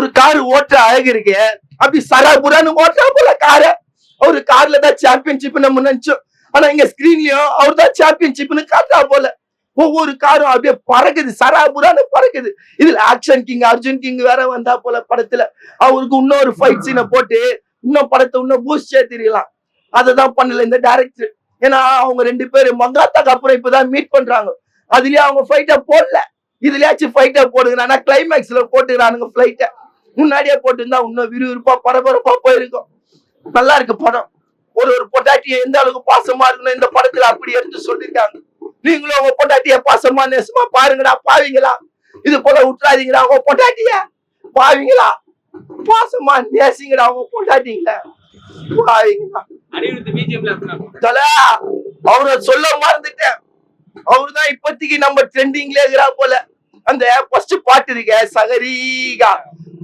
ஒரு கார் ஓட்டுற அழகு இருக்கு. அப்படி சராபுரான்னு ஓட்டுறா போல கார அவரு கார்ல தான் சாம்பியன்ஷிப் நம்ம நினைச்சோம். ஆனா இங்க ஸ்கிரீன்லயும் அவர் தான் சாம்பியன்ஷிப்னு காட்டுறா போல. ஒவ்வொரு காரும் அப்படியே பறக்குது. சராபுரான்னு பறக்குது. இதுல ஆக்ஷன் கிங் அர்ஜுன் கிங் வேற வந்தா போல படத்துல. அவருக்கு இன்னொரு ஃபைட் சீனை போட்டு இன்னும் படத்தை இன்னும் பூஸ்ட் தெரியலாம். அததான் பண்ணல இந்த டைரக்டர் ஏன்னா அவங்க ரெண்டு பேரும் மங்காத்தாக்கு அப்புறம் இப்பதான் மீட் பண்றாங்க. அதுலயே அவங்க ஃபைட்டை போடல. இதுலயாச்சும் ஃபைட்டை போடுங்க ஆனா கிளைமேக்ஸ்ல போட்டுக்கிறானுங்க ஃபிளைட்டை முன்னாடியே போட்டுருந்தா இன்னும் விறுவிறுப்பா பரபரப்பா போயிருக்கும். நல்லா இருக்கு படம். ஒரு ஒரு பொட்டாட்டியை எந்த அளவுக்கு பாசமா இருக்கணும் இந்த படத்துல அப்படி எடுத்து சொல்லிருக்காங்க நீங்களும் உங்க பொட்டாட்டிய பாசமா நேசமா பாருங்கடா பாவீங்களா? இது போல விட்டுறாதீங்கடா உங்க பொட்டாட்டிய பாவீங்களா? பாசமா நேசிங்கடா உங்க பொட்டாட்டிங்கள பாவீங்களா? தல அவரை சொல்ல மறந்துட்டேன். அவருதான் இப்போதைக்கு நம்ம ட்ரெண்டிங்ல இருக்கிறா போல. அந்த ஃபர்ஸ்ட் பாட்டு இருக்க சகரீகா.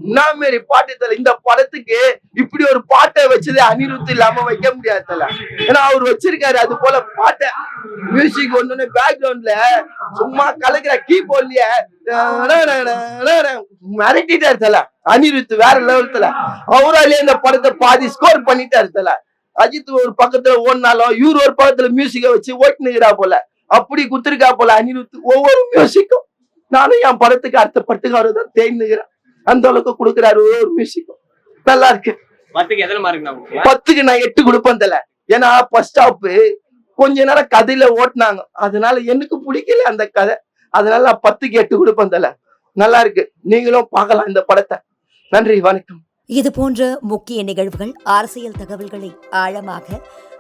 என்ன மாரி பாட்டு தலை இந்த படத்துக்கு இப்படி ஒரு பாட்டை வச்சது அனிருத்து இல்லாம வைக்க முடியாது ஏன்னா அவர் வச்சிருக்காரு அது போல பாட்டை. மியூசிக் ஒண்ணு பேக்ரவுண்ட்ல சும்மா கலக்கிற கீபோர்ட்லயே மிரட்டிட்டாரு இருத்தல அனிருத்து வேற லெவலத்துல அவராலே இந்த படத்தை பாதி ஸ்கோர் பண்ணிட்டாரு தல அஜித் ஒரு பக்கத்துல ஓடினாலும் இவர் ஒரு பக்கத்துல மியூசிக்கை வச்சு ஓட்டினுக்கிறா போல அப்படி குத்துருக்கா போல அனிருத்து ஒவ்வொரு மியூசிக்கும் நானும் என் படத்துக்கு அடுத்த படத்துக்கு தான் தேய்னுக்கிறேன் அந்த அளவுக்கு கொடுக்குறாரு. ஒவ்வொரு மியூசிக்கும் நல்லா இருக்கு. பத்துக்கு எத்தனை மார்க் நான் பத்துக்கு நான் எட்டு கொடுப்பேன் தல. ஏன்னா ஃபர்ஸ்ட் ஸ்டாப் கொஞ்ச நேரம் கதையில ஓட்டுனாங்க. அதனால எனக்கு பிடிக்கல அந்த கதை. அதனால நான் பத்துக்கு எட்டு கொடுப்பேன் தல. நல்லா இருக்கு. நீங்களும் பார்க்கலாம் இந்த படத்தை. நன்றி வணக்கம். இது போன்ற முக்கிய நிகழ்வுகள் அரசியல் தகவல்களை ஆழமாக